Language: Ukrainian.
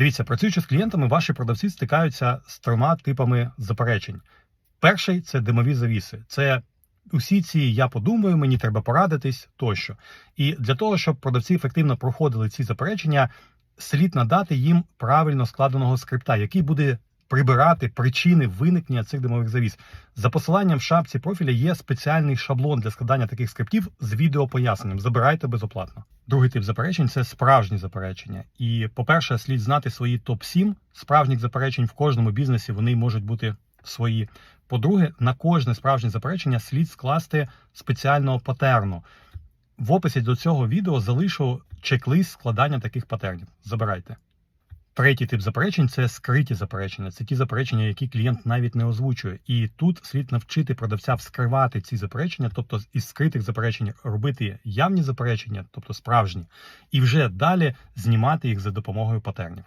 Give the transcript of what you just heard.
Дивіться, працюючи з клієнтами, ваші продавці стикаються з трьома типами заперечень. Перший це димові завіси. Це усі ці я подумаю, мені треба порадитись тощо. І для того, щоб продавці ефективно проходили ці заперечення, слід надати їм правильно складеного скрипта, який буде прибирати причини виникнення цих димових завіс. За посиланням в шапці профіля є спеціальний шаблон для складання таких скриптів з відеопоясненням. Забирайте безоплатно. Другий тип заперечень це справжні заперечення. І, по-перше, слід знати свої топ-7 справжніх заперечень в кожному бізнесі. Вони можуть бути свої. По-друге, на кожне справжнє заперечення слід скласти спеціального патерну. В описі до цього відео залишу чек-лист складання таких патернів. Забирайте. Третій тип заперечень це скриті заперечення. Це ті заперечення, які клієнт навіть не озвучує. І тут слід навчити продавця вскривати ці заперечення, тобто із скритих заперечень робити явні заперечення, тобто справжні, і вже далі знімати їх за допомогою патернів.